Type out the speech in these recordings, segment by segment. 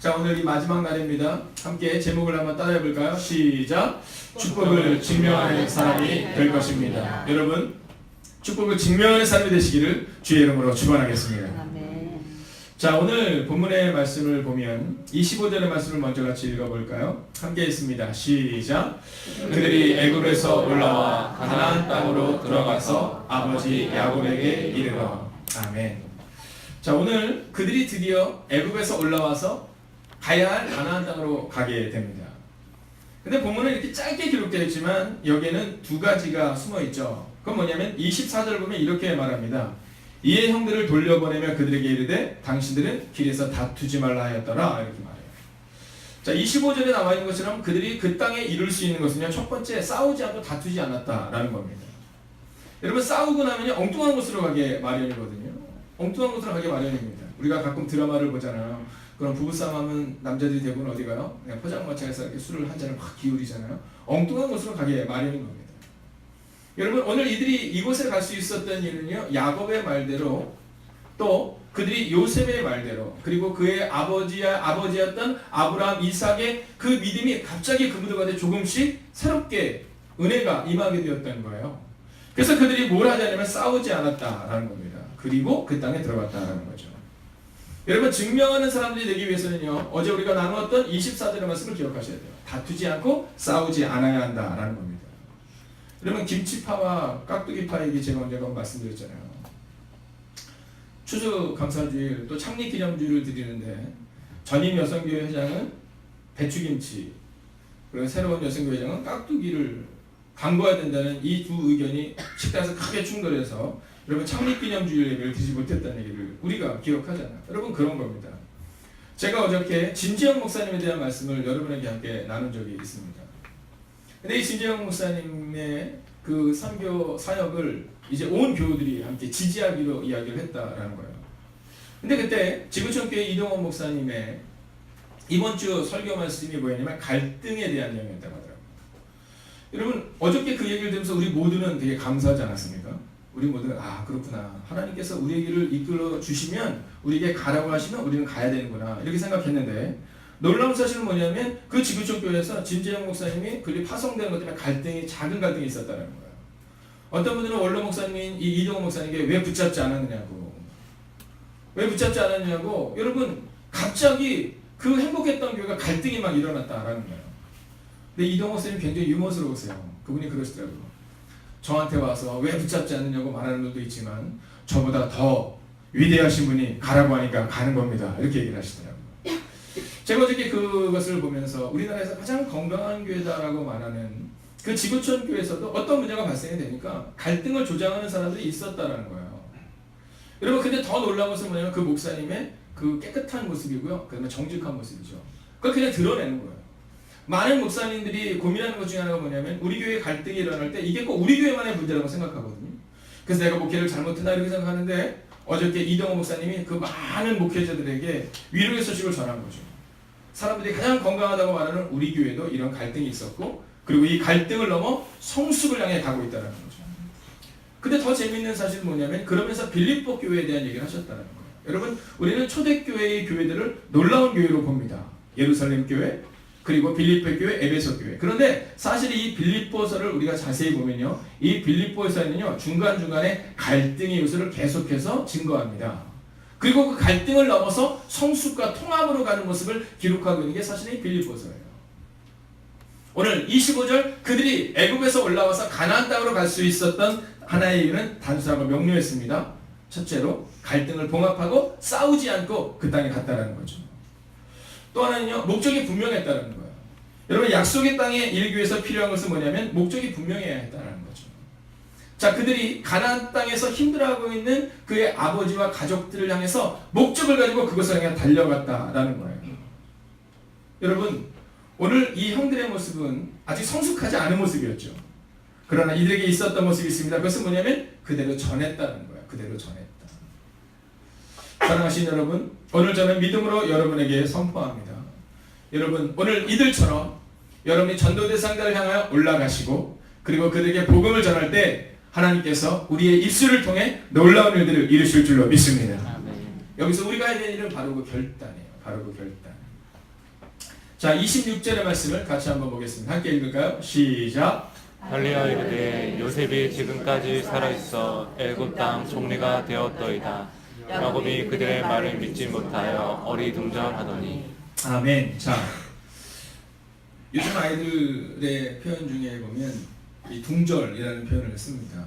자 오늘 이 마지막 날입니다. 함께 제목을 한번 따라해 볼까요? 시작. 축복을 증명하는 사람이 될 것입니다. 여러분 축복을 증명하는 사람이 되시기를 주의 이름으로 축원하겠습니다. 자 오늘 본문의 말씀을 보면 25절의 말씀을 먼저 같이 읽어볼까요? 함께 있습니다. 시작. 그들이 애굽에서 올라와 가나안 땅으로 들어가서 아버지 야곱에게 이르러 아멘. 자 오늘 그들이 드디어 애굽에서 올라와서 가야 할 가나안 땅으로 가게 됩니다. 근데 본문은 이렇게 짧게 기록되어 있지만 여기에는 두 가지가 숨어 있죠. 그건 뭐냐면 24절 보면 이렇게 말합니다. 이에 형들을 돌려보내며 그들에게 이르되 당신들은 길에서 다투지 말라 하였더라 이렇게 말해요. 자 25절에 나와 있는 것처럼 그들이 그 땅에 이룰 수 있는 것은요 첫 번째 싸우지 않고 다투지 않았다라는 겁니다. 여러분 싸우고 나면요 엉뚱한 곳으로 가게 마련이거든요. 엉뚱한 곳으로 가게 마련입니다. 우리가 가끔 드라마를 보잖아요. 그럼 부부싸움 하면 남자들이 대부분 어디 가요? 포장마차에서 이렇게 술을 한 잔을 막 기울이잖아요. 엉뚱한 곳으로 가게 마련인 겁니다. 여러분 오늘 이들이 이곳에 갈 수 있었던 이유는요 야곱의 말대로 또 그들이 요셉의 말대로 그리고 그의 아버지야 아버지였던 아브라함 이삭의 그 믿음이 갑자기 그분들 가운데 조금씩 새롭게 은혜가 임하게 되었던 거예요. 그래서 그들이 뭘 하자냐면 싸우지 않았다라는 겁니다. 그리고 그 땅에 들어갔다라는 거죠. 여러분 증명하는 사람들이 되기 위해서는요 어제 우리가 나누었던 24절의 말씀을 기억하셔야 돼요. 다투지 않고 싸우지 않아야 한다라는 겁니다. 여러분 김치파와 깍두기파 얘기 제가 언젠가 말씀드렸잖아요. 추수 감사주일 또 창립 기념주일을 드리는데 전임 여성교회 회장은 배추김치 그리고 새로운 여성교회 회장은 깍두기를 광고해야 된다는 이 두 의견이 식당에서 크게 충돌해서 여러분 창립 기념주일 예배를 드리지 못했다는 얘기를 우리가 기억하잖아요. 여러분 그런 겁니다. 제가 어저께 진지영 목사님에 대한 말씀을 여러분에게 함께 나눈 적이 있습니다. 근데 이 진재영 목사님의 그 선교 사역을 이제 온 교우들이 함께 지지하기로 이야기를 했다라는 거예요. 근데 그때 지구촌교회 이동원 목사님의 이번 주 설교 말씀이 뭐였냐면 갈등에 대한 내용이었다고 하더라고요. 여러분 어저께 그 얘기를 들으면서 우리 모두는 되게 감사하지 않았습니까? 우리 모두는 아 그렇구나 하나님께서 우리의 길을 이끌어 주시면 우리에게 가라고 하시면 우리는 가야 되는구나 이렇게 생각했는데 놀라운 사실은 뭐냐면 그 지구촌 교회에서 진재영 목사님이 그리 파송되는 것 때문에 갈등이 작은 갈등이 있었다는 거예요. 어떤 분들은 원로 목사님인 이 이동호 목사님에게 왜 붙잡지 않았느냐고 왜 붙잡지 않았냐고 여러분 갑자기 그 행복했던 교회가 갈등이 막 일어났다라는 거예요. 근데 이동호 목사님 굉장히 유머스러우세요. 그분이 그러시더라고요. 저한테 와서 왜 붙잡지 않느냐고 말하는 분도 있지만 저보다 더 위대하신 분이 가라고 하니까 가는 겁니다. 이렇게 얘기를 하시더라고요. 제가 어저께 그것을 보면서 우리나라에서 가장 건강한 교회다라고 말하는 그 지구촌 교회에서도 어떤 문제가 발생이 되니까 갈등을 조장하는 사람들이 있었다라는 거예요. 여러분 근데 더 놀라운 것은 뭐냐면 그 목사님의 그 깨끗한 모습이고요. 그다음에 정직한 모습이죠. 그걸 그냥 드러내는 거예요. 많은 목사님들이 고민하는 것 중에 하나가 뭐냐면 우리 교회 갈등이 일어날 때 이게 꼭 우리 교회만의 문제라고 생각하거든요. 그래서 내가 목회를 잘못했나 이렇게 생각하는데 어저께 이동호 목사님이 그 많은 목회자들에게 위로의 소식을 전한 거죠. 사람들이 가장 건강하다고 말하는 우리 교회도 이런 갈등이 있었고 그리고 이 갈등을 넘어 성숙을 향해 가고 있다는 거죠. 근데 더 재밌는 사실은 뭐냐면 그러면서 빌립보 교회에 대한 얘기를 하셨다는 거예요. 여러분 우리는 초대교회의 교회들을 놀라운 교회로 봅니다. 예루살렘 교회 그리고 빌립보 교회, 에베소 교회. 그런데 사실 이 빌립보서를 우리가 자세히 보면요. 이 빌립보에서는요. 중간중간에 갈등의 요소를 계속해서 증거합니다. 그리고 그 갈등을 넘어서 성숙과 통합으로 가는 모습을 기록하고 있는 게 사실 이 빌립보서예요. 오늘 25절 그들이 애굽에서 올라와서 가나안 땅으로 갈 수 있었던 하나의 이유는 단순하고 명료했습니다. 첫째로 갈등을 봉합하고 싸우지 않고 그 땅에 갔다라는 거죠. 또 하나는요 목적이 분명했다는 거예요. 여러분 약속의 일기 위해서 필요한 것은 뭐냐면 목적이 분명해야 했다는 거죠. 자 그들이 가나안 땅에서 힘들어하고 있는 그의 아버지와 가족들을 향해서 목적을 가지고 그것을 향해 달려갔다라는 거예요. 여러분 오늘 이 형들의 모습은 아직 성숙하지 않은 모습이었죠. 그러나 이들에게 있었던 모습이 있습니다. 그것은 뭐냐면 그대로 전했다는 거예요. 그대로 전했다. 사랑하신 여러분, 오늘 저는 믿음으로 여러분에게 선포합니다. 여러분, 오늘 이들처럼 여러분이 전도 대상자를 향하여 올라가시고 그리고 그들에게 복음을 전할 때 하나님께서 우리의 입술을 통해 놀라운 일들을 이루실 줄로 믿습니다. 아멘. 여기서 우리가 해야 되는 일은 바로 그 결단이에요. 바로 그 결단. 자, 26절의 말씀을 같이 한번 보겠습니다. 함께 읽을까요? 시작. 달리어 이르되 요셉이 지금까지 살아있어 애굽 땅 총리가 되었더이다. 야곱이 그들의 말을 믿지 못하여 어리둥절하더니 아멘. 자, 요즘 아이들의 표현 중에 보면 이 둥절이라는 표현을 씁니다.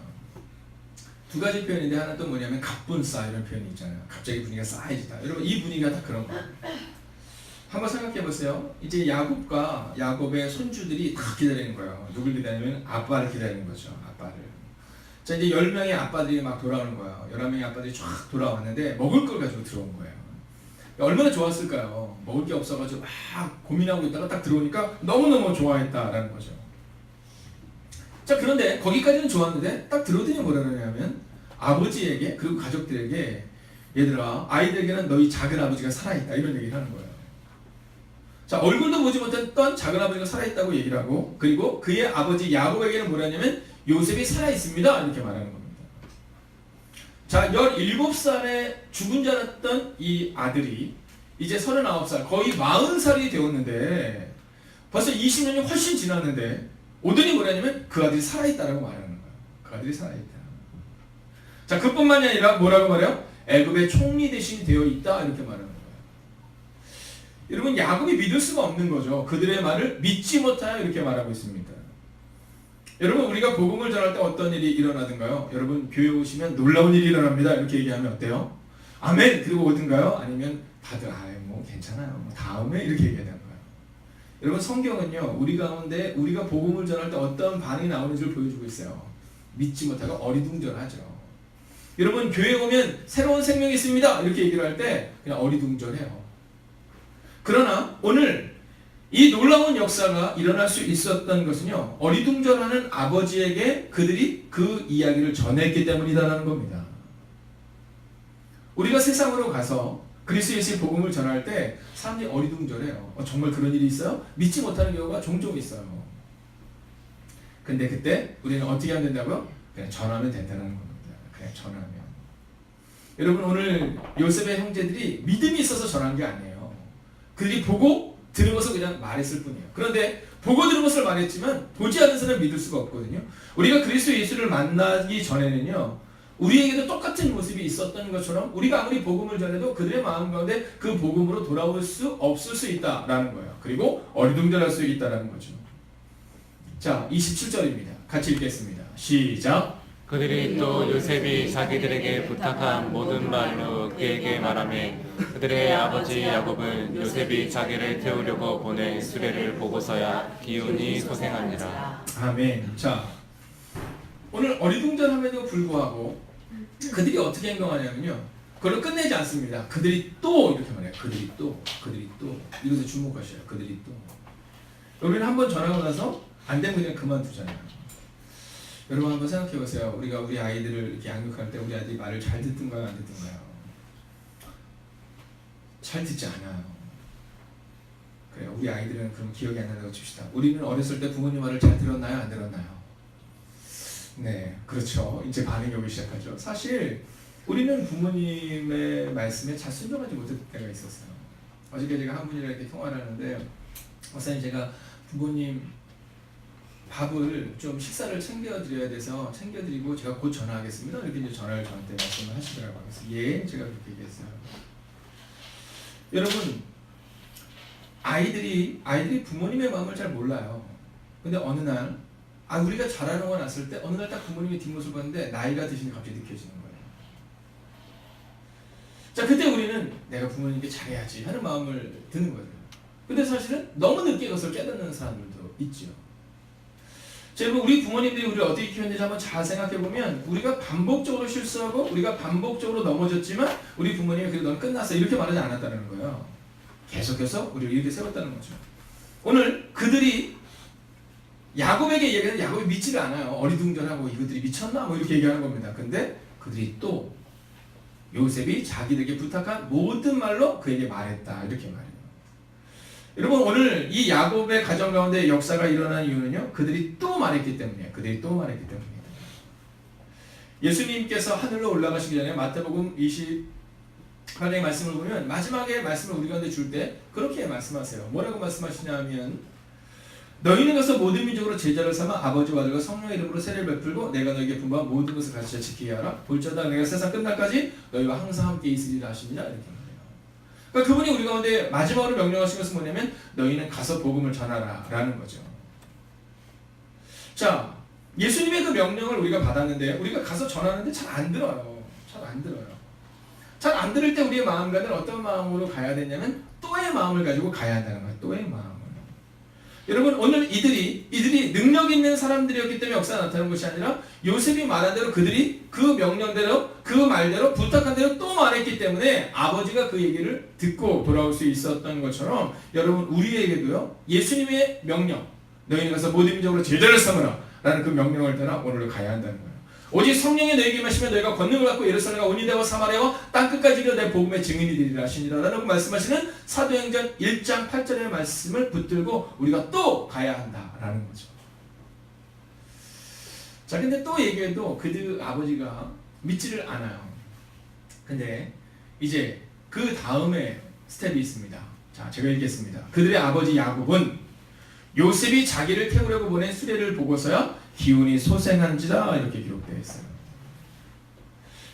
두 가지 표현인데 하나 또 뭐냐면 갑분싸 이런 표현이 있잖아요. 갑자기 분위기가 싸해지다. 여러분 이 분위기가 다 그런 거예요. 한번 생각해 보세요. 이제 야곱과 야곱의 손주들이 다 기다리는 거예요. 누굴 기다리면 아빠를 기다리는 거죠. 자 이제 열 명의 아빠들이 막 돌아오는 거예요. 열한 명의 아빠들이 쫙 돌아왔는데 먹을 걸 가지고 들어온 거예요. 얼마나 좋았을까요? 먹을 게 없어가지고 막 고민하고 있다가 딱 들어오니까 너무너무 좋아했다라는 거죠. 자, 그런데 거기까지는 좋았는데 딱 들어오더니 뭐라 그러냐면 아버지에게 그리고 가족들에게 얘들아 아이들에게는 너희 작은 아버지가 살아있다 이런 얘기를 하는 거예요. 자, 얼굴도 보지 못했던 작은 아버지가 살아있다고 얘기를 하고 그리고 그의 아버지 야곱에게는 뭐라냐면 요셉이 살아있습니다 이렇게 말하는 겁니다. 자, 17살에 죽은 줄 알았던 이 아들이 이제 39살, 거의 40살이 되었는데 벌써 20년이 훨씬 지났는데 오더니 뭐라냐면 그 아들이 살아있다라고 말하는 거예요. 그 아들이 살아있다. 자, 그뿐만이 아니라 뭐라고 말해요? 애굽의 총리 대신이 되어 있다 이렇게 말하는 거예요. 여러분 야곱이 믿을 수가 없는 거죠. 그들의 말을 믿지 못하여 이렇게 말하고 있습니다. 여러분 우리가 복음을 전할 때 어떤 일이 일어나든가요? 여러분 교회 오시면 놀라운 일이 일어납니다. 이렇게 얘기하면 어때요? 아멘. 그리고 오든가요? 아니면 다들 아뭐 괜찮아요. 뭐 다음에 이렇게 얘기해야 되는 거예요. 여러분 성경은요 우리 가운데 우리가 복음을 전할 때 어떤 반응이 나오는지를 보여주고 있어요. 믿지 못하고 어리둥절하죠. 여러분 교회 오면 새로운 생명이 있습니다. 이렇게 얘기를 할 때 그냥 어리둥절해요. 그러나 오늘 이 놀라운 역사가 일어날 수 있었던 것은요, 어리둥절하는 아버지에게 그들이 그 이야기를 전했기 때문이다라는 겁니다. 우리가 세상으로 가서 그리스도 예수의 복음을 전할 때 사람들이 어리둥절해요. 어, 정말 그런 일이 있어요? 믿지 못하는 경우가 종종 있어요. 근데 그때 우리는 어떻게 하면 된다고요? 그냥 전하면 된다는 겁니다. 그냥 전하면. 여러분 오늘 요셉의 형제들이 믿음이 있어서 전한 게 아니에요. 그들이 보고 들은 것을 그냥 말했을 뿐이에요. 그런데 보고 들은 것을 말했지만 보지 않는 사람은 믿을 수가 없거든요. 우리가 그리스도 예수를 만나기 전에는요. 우리에게도 똑같은 모습이 있었던 것처럼 우리가 아무리 복음을 전해도 그들의 마음 가운데 그 복음으로 돌아올 수 없을 수 있다라는 거예요. 그리고 어리둥절할 수 있다라는 거죠. 자, 27절입니다. 같이 읽겠습니다. 시작. 그들이 또 요셉이 자기들에게 부탁한 모든 말로 그에게 말하며 그들의 아버지 야곱은 요셉이 자기를 태우려고 보낸 수레를 보고서야 기운이 소생하니라. 아멘. 자, 오늘 어리둥절함에도 불구하고 그들이 어떻게 행동하냐면요. 그걸 끝내지 않습니다. 그들이 또 이렇게 말해요. 그들이 또, 그들이 또. 이것에 주목하셔요. 그들이 또. 우리는 한 번 전하고 나서 안 되면 그냥 그만두잖아요. 여러분 한번 생각해 보세요. 우리가 우리 아이들을 이렇게 양육할 때 우리 아이들이 말을 잘 듣든가요, 안 듣든가요? 잘 듣지 않아요. 그래요. 우리 아이들은 그럼 기억이 안 난다고 칩시다. 우리는 어렸을 때 부모님 말을 잘 들었나요, 안 들었나요? 네, 그렇죠. 이제 반응이 오기 시작하죠. 사실 우리는 부모님의 말씀에 잘 순종하지 못했을 때가 있었어요. 어저께 제가 한 분이랑 이렇게 통화를 하는데, 목사님 제가 부모님 밥을 좀 식사를 챙겨드려야 돼서 챙겨드리고 제가 곧 전화하겠습니다. 이렇게 이제 전화를 저한테 말씀을 하시더라고요. 그래서 예, 제가 그렇게 얘기했어요. 여러분, 아이들이 아이들이 부모님의 마음을 잘 몰라요. 근데 어느 날, 아 우리가 자라는 거 났을 때 어느 날 딱 부모님의 뒷모습을 봤는데 나이가 드시는 게 갑자기 느껴지는 거예요. 자, 그때 우리는 내가 부모님께 잘해야지 하는 마음을 드는 거예요. 근데 사실은 너무 늦게 그것을 깨닫는 사람들도 있죠. 자, 여러분 우리 부모님들이 우리를 어떻게 키웠는지 한번 잘 생각해 보면 우리가 반복적으로 실수하고 우리가 반복적으로 넘어졌지만 우리 부모님이 그래도 넌 끝났어 이렇게 말하지 않았다는 거예요. 계속해서 우리를 이렇게 세웠다는 거죠. 오늘 그들이 야곱에게 얘기하는 야곱이 믿지를 않아요. 어리둥절하고 이것들이 미쳤나 뭐 이렇게 얘기하는 겁니다. 근데 그들이 또 요셉이 자기들에게 부탁한 모든 말로 그에게 말했다 이렇게 말해요. 여러분 오늘 이 야곱의 가정 가운데 역사가 일어난 이유는요. 그들이 또 말했기 때문이에요. 그들이 또 말했기 때문입니다. 예수님께서 하늘로 올라가시기 전에 마태복음 하나님의 말씀을 보면 마지막에 말씀을 우리 가운데 줄 때 그렇게 말씀하세요. 뭐라고 말씀하시냐면 너희는 가서 모든 민족으로 제자를 삼아 아버지와 아들과 성령의 이름으로 세례를 베풀고 내가 너에게 분부한 모든 것을 가르쳐 지키게 하라. 볼자다 내가 세상 끝날까지 너희와 항상 함께 있으리라 하십니다. 이렇게. 그러니까 그분이 우리 가운데 마지막으로 명령하신 것은 뭐냐면 너희는 가서 복음을 전하라라는 거죠. 자, 예수님의 그 명령을 우리가 받았는데 우리가 가서 전하는데 잘 안 들어요. 잘 안 들어요. 잘 안 들을 때 우리의 마음가는 어떤 마음으로 가야 되냐면 또의 마음을 가지고 가야 한다는 거예요. 또의 마음을. 여러분 오늘 이들이 이들이 능력 있는 사람들이었기 때문에 역사가 나타나는 것이 아니라 요셉이 말한 대로 그들이 그 명령대로 그 말대로 부탁한 대로 또 말했기 때문에 아버지가 그 얘기를 듣고 돌아올 수 있었던 것처럼 여러분 우리에게도요 예수님의 명령 너희는 가서 모든 민족으로 제자를 삼으라 라는 그 명령을 따라 오늘로 가야 한다는 거예요. 오직 성령이 너에게 마시면 너희가 권능을 갖고 예루살렘과 온유대와 사마리아와 땅끝까지 이르러 내 복음의 증인이 되리라 하시니라 라고 말씀하시는 사도행전 1장 8절의 말씀을 붙들고 우리가 또 가야 한다라는 거죠. 자 근데 또 얘기해도 그들 아버지가 믿지를 않아요. 근데 이제 그 다음에 스텝이 있습니다. 자 제가 읽겠습니다. 그들의 아버지 야곱은 요셉이 자기를 태우려고 보낸 수레를 보고서야 기운이 소생한지라 이렇게 기록되어 있어요.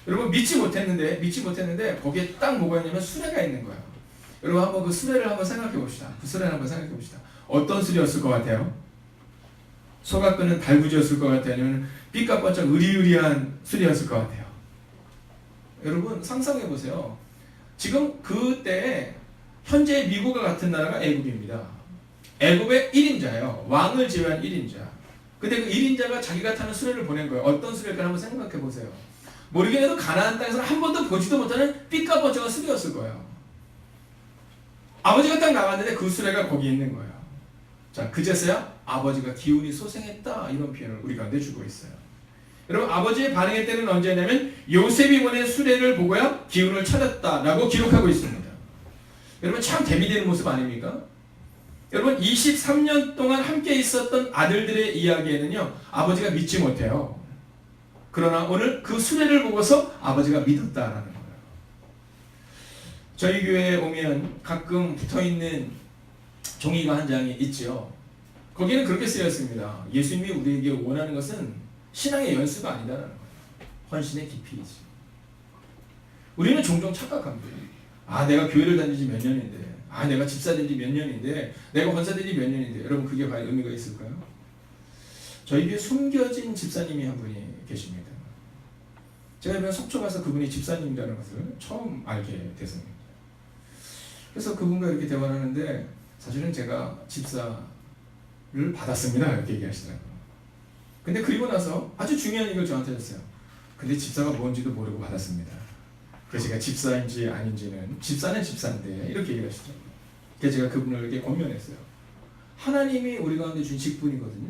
여러분 믿지 못했는데 믿지 못했는데 거기에 딱 뭐가 있냐면 수레가 있는 거예요. 여러분 한번 그 수레를 한번 생각해 봅시다. 그 수레를 한번 생각해 봅시다. 어떤 수레였을 것 같아요? 소가 끄는 달구지였을 것 같아요? 아니면 삐까뻔쩍 의리의리한 수레였을 것 같아요? 여러분 상상해 보세요. 지금 그때 현재 미국과 같은 나라가 애국입니다. 애굽의 1인자예요. 왕을 제외한 1인자. 근데 그 1인자가 자기가 타는 수레를 보낸 거예요. 어떤 수레일까 한번 생각해 보세요. 모르긴 해도 가나안 땅에서 한 번도 보지도 못하는 삐까뻔쩍한 수레였을 거예요. 아버지가 딱 나갔는데 그 수레가 거기 있는 거예요. 자, 그제서야 아버지가 기운이 소생했다 이런 표현을 우리 가운데 주고 있어요. 여러분 아버지의 반응의 때는 언제냐면 요셉이 보낸 수레를 보고야 기운을 찾았다라고 기록하고 있습니다. 여러분 참 대비되는 모습 아닙니까? 여러분 23년 동안 함께 있었던 아들들의 이야기에는요 아버지가 믿지 못해요. 그러나 오늘 그 수레를 보고서 아버지가 믿었다라는 거예요. 저희 교회에 오면 가끔 붙어 있는 종이가 한 장이 있지요. 거기는 그렇게 쓰여 있습니다. 예수님이 우리에게 원하는 것은 신앙의 연수가 아니다라는 거예요. 헌신의 깊이이지. 우리는 종종 착각합니다. 아, 내가 교회를 다닌 지몇 년인데, 아, 내가 집사 된 지 몇 년인데, 내가 권사 된 지 몇 년인데, 여러분 그게 과연 의미가 있을까요? 저희 교회 숨겨진 집사님이 한 분이 계십니다. 제가 이번 속초 가서 그분이 집사님이라는 것을 처음 알게 됐습니다. 그래서 그분과 이렇게 대화를 하는데 사실은 제가 집사를 받았습니다. 이렇게 얘기하시더라고요. 근데 그리고 나서 아주 중요한 얘기를 저한테 했어요. 근데 집사가 뭔지도 모르고 받았습니다. 그래서 제가 집사인지 아닌지는 집사는 집사인데 이렇게 얘기를 하시더라고요. 그래서 제가 그분을 이렇게 권면했어요. 하나님이 우리 가운데 준 직분이거든요.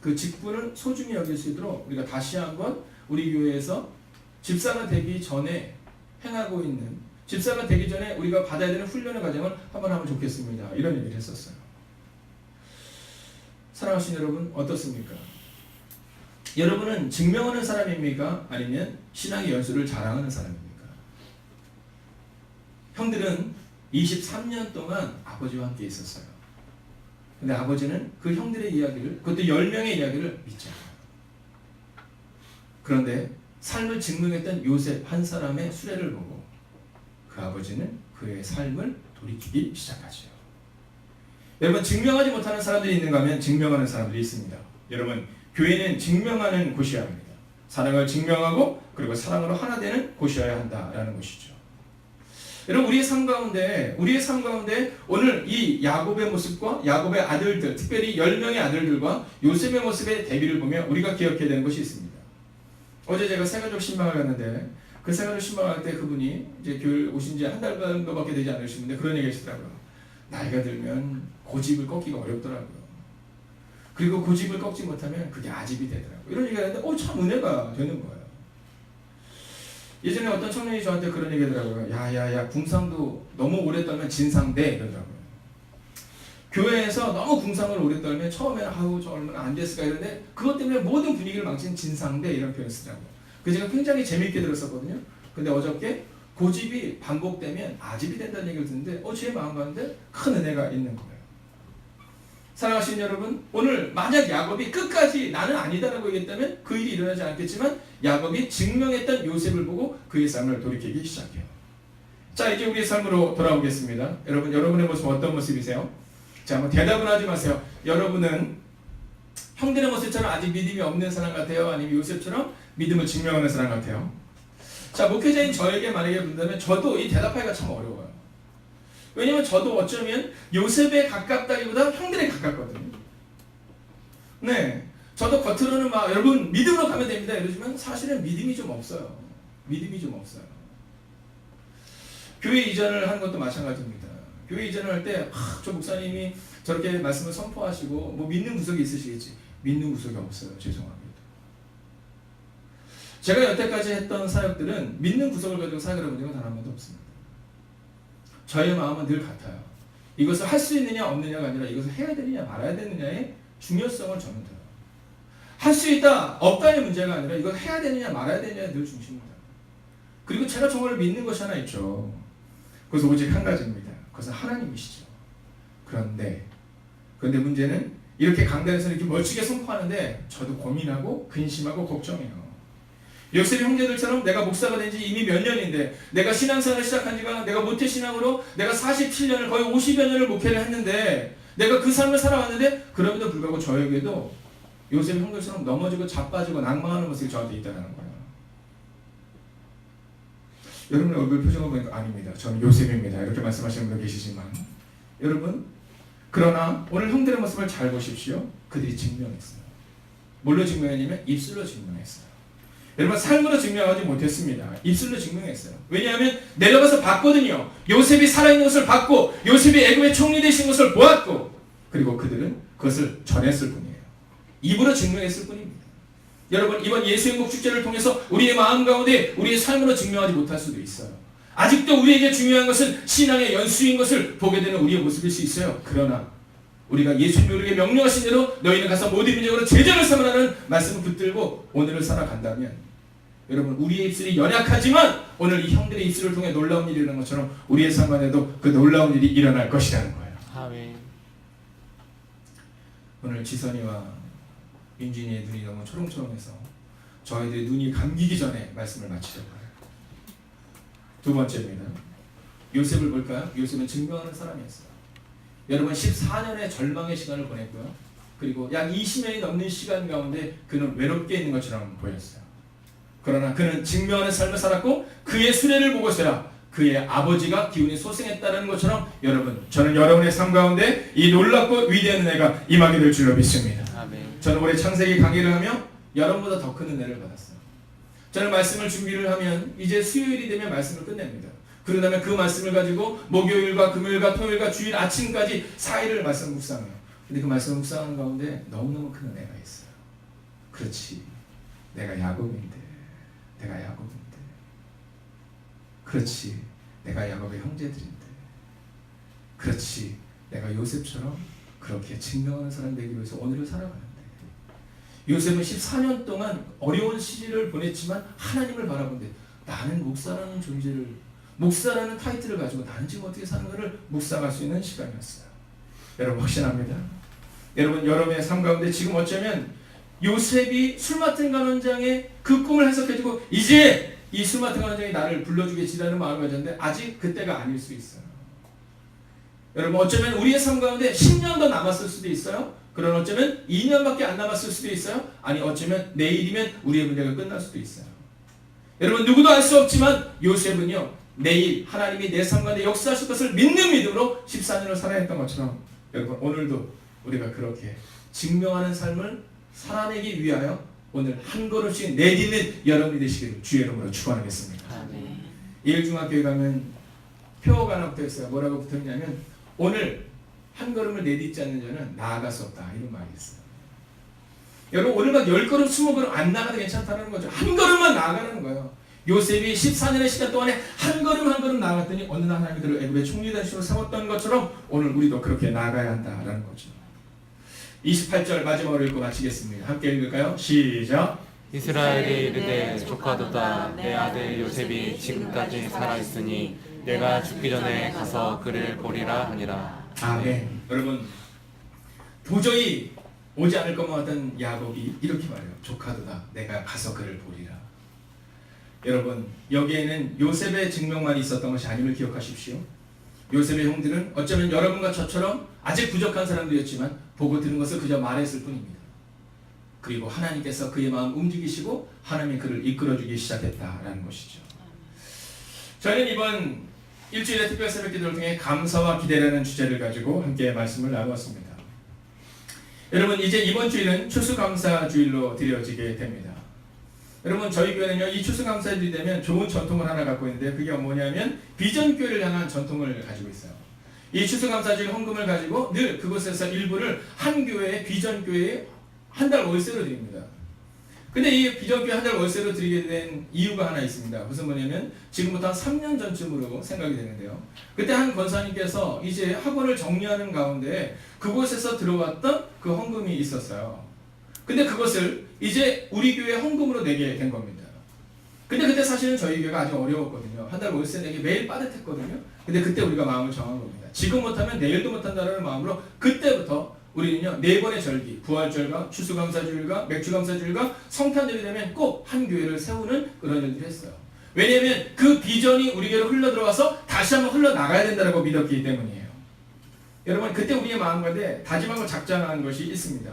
그 직분을 소중히 여길 수 있도록 우리가 다시 한번 우리 교회에서 집사가 되기 전에 행하고 있는 집사가 되기 전에 우리가 받아야 되는 훈련의 과정을 한번 하면 좋겠습니다. 이런 얘기를 했었어요. 사랑하신 여러분 어떻습니까? 여러분은 증명하는 사람입니까? 아니면 신앙의 연수를 자랑하는 사람입니까? 형들은 23년 동안 아버지와 함께 있었어요. 근데 아버지는 그 형들의 이야기를, 그것도 10명의 이야기를 믿지 않아요. 그런데 삶을 증명했던 요셉 한 사람의 수레를 보고 그 아버지는 그의 삶을 돌이키기 시작하죠. 여러분 증명하지 못하는 사람들이 있는가 하면 증명하는 사람들이 있습니다. 여러분 교회는 증명하는 곳이어야 합니다. 사랑을 증명하고 그리고 사랑으로 하나 되는 곳이어야 한다라는 것이죠. 여러분 우리의 삶 가운데 우리의 삶 가운데 오늘 이 야곱의 모습과 야곱의 아들들 특별히 10명의 아들들과 요셉의 모습의 대비를 보면 우리가 기억해야 되는 것이 있습니다. 어제 제가 새가족 신방을 갔는데 그 신방을 갈때 그분이 이제 교회 오신 지 한 달 정도밖에 되지 않으시는데 그런 얘기 하시더라고요. 나이가 들면 고집을 꺾기가 어렵더라고요. 그리고 고집을 꺾지 못하면 그게 아집이 되더라고요. 이런 얘기 하는데 어, 참 은혜가 되는 거예요. 예전에 어떤 청년이 저한테 그런 얘기 하더라고요. 야 야 야 궁상도 너무 오래 떨면 진상돼 이러더라고요. 교회에서 너무 궁상을 오래 떨면 처음에는 아우 저 얼마나 안 됐을까 이런데 그것 때문에 모든 분위기를 망친 진상돼 이런 표현을 쓰더라고요. 그 제가 굉장히 재미있게 들었었거든요. 근데 어저께 고집이 반복되면 아집이 된다는 얘기를 듣는데 어, 제 마음 가운데 큰 은혜가 있는 거예요. 사랑하시는 여러분, 오늘 만약 야곱이 끝까지 나는 아니다라고 얘기했다면 그 일이 일어나지 않겠지만 야곱이 증명했던 요셉을 보고 그의 삶을 돌이키기 시작해요. 자, 이제 우리의 삶으로 돌아오겠습니다. 여러분, 여러분의 모습 어떤 모습이세요? 자, 뭐 대답은 하지 마세요. 여러분은 형들의 모습처럼 아직 믿음이 없는 사람 같아요? 아니면 요셉처럼 믿음을 증명하는 사람 같아요? 자, 목회자인 저에게 만약에 본다면 저도 이 대답하기가 참 어려워요. 왜냐면 저도 어쩌면 요셉에 가깝다기보다 형들에 가깝거든요. 네. 저도 겉으로는 막 여러분 믿음으로 가면 됩니다 이러지만 사실은 믿음이 좀 없어요. 믿음이 좀 없어요. 교회 이전을 하는 것도 마찬가지입니다. 교회 이전을 할 때, 아, 저 목사님이 저렇게 말씀을 선포하시고, 뭐 믿는 구석이 있으시겠지. 믿는 구석이 없어요. 죄송합니다. 제가 여태까지 했던 사역들은 믿는 구석을 가지고 사역을 해본 적은 단 한 번도 없습니다. 저의 마음은 늘 같아요. 이것을 할 수 있느냐 없느냐가 아니라 이것을 해야 되느냐 말아야 되느냐의 중요성을 저는 들어요. 할 수 있다 없다의 문제가 아니라 이걸 해야 되느냐 말아야 되느냐 늘 중심입니다. 그리고 제가 정말 믿는 것이 하나 있죠. 그것은 오직 한 가지입니다. 그것은 하나님이시죠. 그런데 그런데 문제는 이렇게 강단에서 이렇게 멋지게 선포하는데 저도 고민하고 근심하고 걱정해요. 요셉 형제들처럼 내가 목사가 된 지 이미 몇 년인데 내가 신앙생활을 시작한 지가 내가 모태 신앙으로 내가 47년을 거의 50여 년을 목회를 했는데 내가 그 삶을 살아왔는데 그럼에도 불구하고 저에게도 요셉 형들처럼 넘어지고 자빠지고 낭망하는 모습이 저한테 있다는 거예요. 여러분의 얼굴 표정을 보니까 아닙니다. 저는 요셉입니다. 이렇게 말씀하시는 분도 계시지만 여러분 그러나 오늘 형들의 모습을 잘 보십시오. 그들이 증명했어요. 뭘로 증명했냐면 입술로 증명했어요. 여러분 삶으로 증명하지 못했습니다. 입술로 증명했어요. 왜냐하면 내려가서 봤거든요. 요셉이 살아있는 것을 봤고 요셉이 애굽의 총리 되신 것을 보았고 그리고 그들은 그것을 전했을 뿐이에요. 입으로 증명했을 뿐입니다. 여러분 이번 예수행복 축제를 통해서 우리의 마음 가운데 우리의 삶으로 증명하지 못할 수도 있어요. 아직도 우리에게 중요한 것은 신앙의 연수인 것을 보게 되는 우리의 모습일 수 있어요. 그러나 우리가 예수님이 우리에게 명령하신 대로 너희는 가서 모든 민족으로 제자를 삼으라는 말씀을 붙들고 오늘을 살아간다면 여러분 우리의 입술이 연약하지만 오늘 이 형들의 입술을 통해 놀라운 일이 일어난 것처럼 우리의 삶 안에도 그 놀라운 일이 일어날 것이라는 거예요. 아멘. 오늘 지선이와 윤진이의 눈이 너무 초롱초롱해서 저희들의 눈이 감기기 전에 말씀을 마치려고 해요. 두 번째입니다. 요셉을 볼까요? 요셉은 증명하는 사람이었어요. 여러분 14년의 절망의 시간을 보냈고요. 그리고 약 20년이 넘는 시간 가운데 그는 외롭게 있는 것처럼 보였어요. 그러나 그는 증명하는 삶을 살았고 그의 수레를 보고서야 그의 아버지가 기운이 소생했다는 것처럼 여러분 저는 여러분의 삶 가운데 이 놀랍고 위대한 은혜가 임하게 될 줄로 믿습니다. 저는 올해 창세기 강의를 하며 여러분보다 더 큰 은혜를 받았어요. 저는 말씀을 준비를 하면 이제 수요일이 되면 말씀을 끝냅니다. 그러다면 그 말씀을 가지고 목요일과 금요일과 토요일과 주일 아침까지 4일을 말씀 묵상해요. 근데 그 말씀 묵상하는 가운데 너무너무 큰 은혜가 있어요. 그렇지. 내가 야곱인데. 내가 야곱인데. 그렇지. 내가 야곱의 형제들인데. 그렇지. 내가 요셉처럼 그렇게 증명하는 사람 되기 위해서 오늘을 살아가는데. 요셉은 14년 동안 어려운 시기를 보냈지만 하나님을 바라본데 나는 목사라는 존재를 목사라는 타이틀을 가지고 나는 지금 어떻게 사는가를 묵상할 수 있는 시간이었어요. 여러분 확신합니다. 여러분 여러분의 삶 가운데 지금 어쩌면 요셉이 술 맡은 간원장의 그 꿈을 해석해주고 이제 이 술 맡은 간원장이 나를 불러주겠지라는 마음을 가졌는데 아직 그때가 아닐 수 있어요. 여러분 어쩌면 우리의 삶 가운데 10년 더 남았을 수도 있어요. 그런 어쩌면 2년밖에 안 남았을 수도 있어요. 아니 어쩌면 내일이면 우리의 문제가 끝날 수도 있어요. 여러분 누구도 알 수 없지만 요셉은요 내일 하나님이 내삶 가운데 역사하실 것을 믿는 믿음으로 14년을 살아냈던 것처럼 여러분 오늘도 우리가 그렇게 증명하는 삶을 살아내기 위하여 오늘 한 걸음씩 내딛는 여러분이 되시기를 주의 이름으로 축원하겠습니다. 예일중학교에 가면 표어가 하나 붙어 있어요. 뭐라고 붙어 있냐면 오늘 한 걸음을 내딛지 않는 자는 나아갈 수 없다. 이런 말이 있어요. 여러분 오늘 막열 걸음, 스무 걸음 안 나가도 괜찮다는 거죠. 한 걸음만 나아가는 거예요. 요셉이 14년의 시간 동안에 한 걸음 한 걸음 나아갔더니 어느 날 하나님이 그를 애굽의 총리단식으로 세웠던 것처럼 오늘 우리도 그렇게 나아가야 한다라는 거죠. 28절 마지막으로 읽고 마치겠습니다. 함께 읽을까요? 시작. 이스라엘이 이르되 조카도다 내 아들 요셉이 지금까지 살아있으니 내가 죽기 전에 가서 그를 보리라 하니라 아멘. 여러분 도저히 오지 않을 것만 같던 야곱이 이렇게 말해요. 조카도다. 내가 가서 그를 보리라. 여러분 여기에는 요셉의 증명만 있었던 것이 아님을 기억하십시오. 요셉의 형들은 어쩌면 여러분과 저처럼 아직 부족한 사람들이었지만 보고 들은 것을 그저 말했을 뿐입니다. 그리고 하나님께서 그의 마음 움직이시고 하나님이 그를 이끌어주기 시작했다라는 것이죠. 저희는 이번 일주일의 특별 새벽 기도를 통해 감사와 기대라는 주제를 가지고 함께 말씀을 나누었습니다. 여러분 이제 이번 주일은 추수감사 주일로 드려지게 됩니다. 여러분 저희 교회는요 이 추수감사일이 되면 좋은 전통을 하나 갖고 있는데 그게 뭐냐면 비전 교회를 향한 전통을 가지고 있어요. 이 추수감사주일 헌금을 가지고 늘 그곳에서 일부를 한 교회의 비전 교회에 한 달 월세로 드립니다. 근데 이 비전교회 한달 월세로 드리게 된 이유가 하나 있습니다. 무슨 뭐냐면 지금부터 한 3년 전쯤으로 생각이 되는데요. 그때 한 권사님께서 이제 학원을 정리하는 가운데 그곳에서 들어왔던 그 헌금이 있었어요. 근데 그것을 이제 우리 교회 헌금으로 내게 된 겁니다. 근데 그때 사실은 저희 교회가 아주 어려웠거든요. 한 달 월세 내기 매일 빠듯했거든요. 근데 그때 우리가 마음을 정한 겁니다. 지금 못하면 내일도 못한다는 마음으로 그때부터 우리는요 네 번의 절기, 부활절과 추수감사주일과 맥주감사주일과 성탄절이 되면 꼭 한 교회를 세우는 그런 일들을 했어요. 왜냐하면 그 비전이 우리 교회로 흘러 들어와서 다시 한번 흘러 나가야 된다고 믿었기 때문이에요. 여러분 그때 우리의 마음 가운데 다짐하고 작정한 것이 있습니다.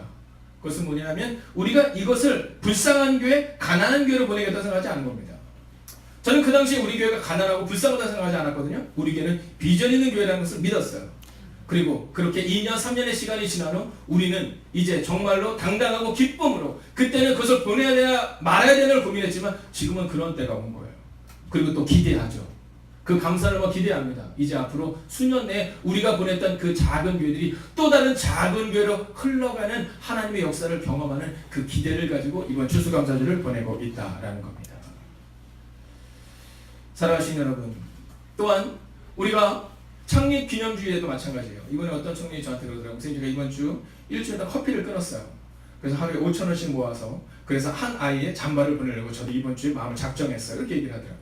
그것은 뭐냐면 우리가 이것을 불쌍한 교회, 가난한 교회로 보내겠다 생각하지 않은 겁니다. 저는 그 당시에 우리 교회가 가난하고 불쌍하다 생각하지 않았거든요. 우리 교회는 비전 있는 교회라는 것을 믿었어요. 그리고 그렇게 2년, 3년의 시간이 지난 후 우리는 이제 정말로 당당하고 기쁨으로 그때는 그것을 보내야 되나 말아야 되나를 고민했지만 지금은 그런 때가 온 거예요. 그리고 또 기대하죠. 그 감사를 뭐 기대합니다. 이제 앞으로 수년 내에 우리가 보냈던 그 작은 교회들이 또 다른 작은 교회로 흘러가는 하나님의 역사를 경험하는 그 기대를 가지고 이번 추수감사주를 보내고 있다라는 겁니다. 사랑하시는 여러분, 또한 우리가 창립 기념주일에도 마찬가지예요. 이번에 어떤 청년이 저한테 그러더라고요. 선생님 제가 이번 주 일주일에 커피를 끊었어요. 그래서 하루에 5천 원씩 모아서 그래서 한 아이의 잠바를 보내려고 저도 이번 주에 마음을 작정했어요. 이렇게 얘기를 하더라고요.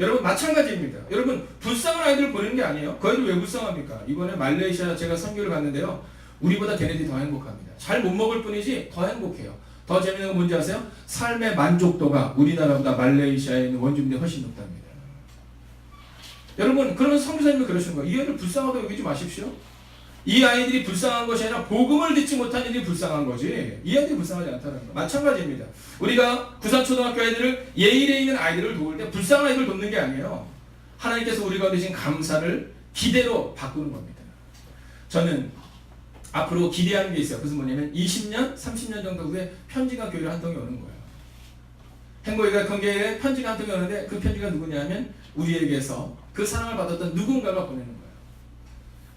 여러분 마찬가지입니다. 여러분 불쌍한 아이들을 보내는 게 아니에요. 그 아이들 왜 불쌍합니까? 이번에 말레이시아 제가 선교를 갔는데요. 우리보다 걔네들이 더 행복합니다. 잘 못 먹을 뿐이지 더 행복해요. 더 재밌는 건 뭔지 아세요? 삶의 만족도가 우리나라보다 말레이시아에 있는 원주민들이 훨씬 높답니다. 여러분 그러면 성교사님이 그러시는 거예요. 이 아이를 불쌍하다고 여기지 마십시오. 이 아이들이 불쌍한 것이 아니라 복음을 듣지 못한 일이 불쌍한 거지. 이 아이들이 불쌍하지 않다는 거 마찬가지입니다. 우리가 구산초등학교 아이들을 예일에 있는 아이들을 도울 때 불쌍한 아이들 돕는 게 아니에요. 하나님께서 우리가 주신 감사를 기대로 바꾸는 겁니다. 저는 앞으로 기대하는 게 있어요. 그것은 뭐냐면 20년 30년 정도 후에 편지가 교회를 한 통이 오는 거예요. 행복이가 관계에 편지가 한 통이 오는데 그 편지가 누구냐면 우리에게서 그 사랑을 받았던 누군가가 보내는 거예요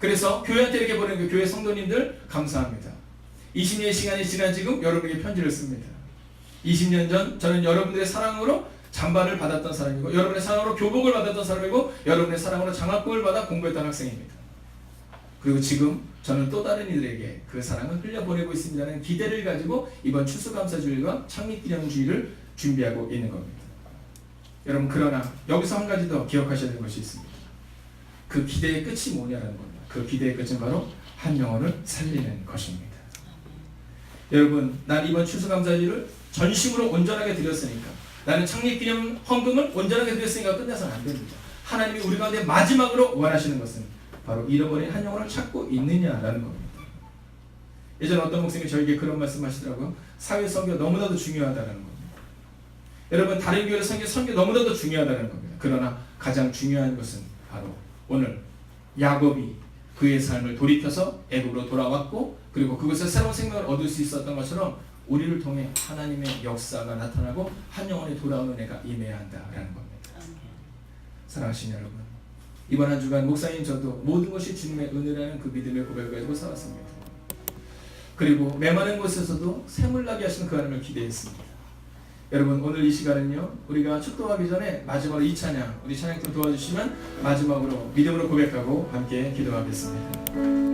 그래서 교회한테 이렇게 보내는 거 교회 성도님들 감사합니다. 20년의 시간이 지난 지금 여러분에게 편지를 씁니다. 20년 전 저는 여러분들의 사랑으로 잠바를 받았던 사람이고 여러분의 사랑으로 교복을 받았던 사람이고 여러분의 사랑으로 장학금을 받아 공부했던 학생입니다. 그리고 지금 저는 또 다른 이들에게 그 사랑을 흘려보내고 있습니다는 기대를 가지고 이번 추수감사주일과 창립기념주일을 준비하고 있는 겁니다. 여러분 그러나 여기서 한 가지 더 기억하셔야 되는 것이 있습니다. 그 기대의 끝이 뭐냐는 겁니다. 그 기대의 끝은 바로 한 영혼을 살리는 것입니다. 여러분, 난 이번 추수감사일을 전심으로 온전하게 드렸으니까 나는 창립기념 헌금을 온전하게 드렸으니까 끝내서는 안 됩니다. 하나님이 우리 가운데 마지막으로 원하시는 것은 바로 잃어버린 한 영혼을 찾고 있느냐라는 겁니다. 예전 어떤 목사님이 저에게 그런 말씀 하시더라고요. 사회 선교 너무나도 중요하다는 겁니다. 여러분 다른 교회 선교 선교 너무나도 중요하다는 겁니다. 그러나 가장 중요한 것은 바로 오늘 야곱이 그의 삶을 돌이켜서 애굽으로 돌아왔고 그리고 그것에 새로운 생명을 얻을 수 있었던 것처럼 우리를 통해 하나님의 역사가 나타나고 한 영혼이 돌아오는 애가 임해야 한다라는 겁니다. 사랑하시는 여러분, 이번 한 주간 목사님 저도 모든 것이 주님의 은혜라는 그 믿음의 고백을 가지고 살았습니다. 그리고 메마른 곳에서도 샘물나게 하시는 그 하나님을 기대했습니다. 여러분 오늘 이 시간은요 우리가 축도하기 전에 마지막으로 이 찬양 우리 찬양 좀 도와주시면 마지막으로 믿음으로 고백하고 함께 기도하겠습니다.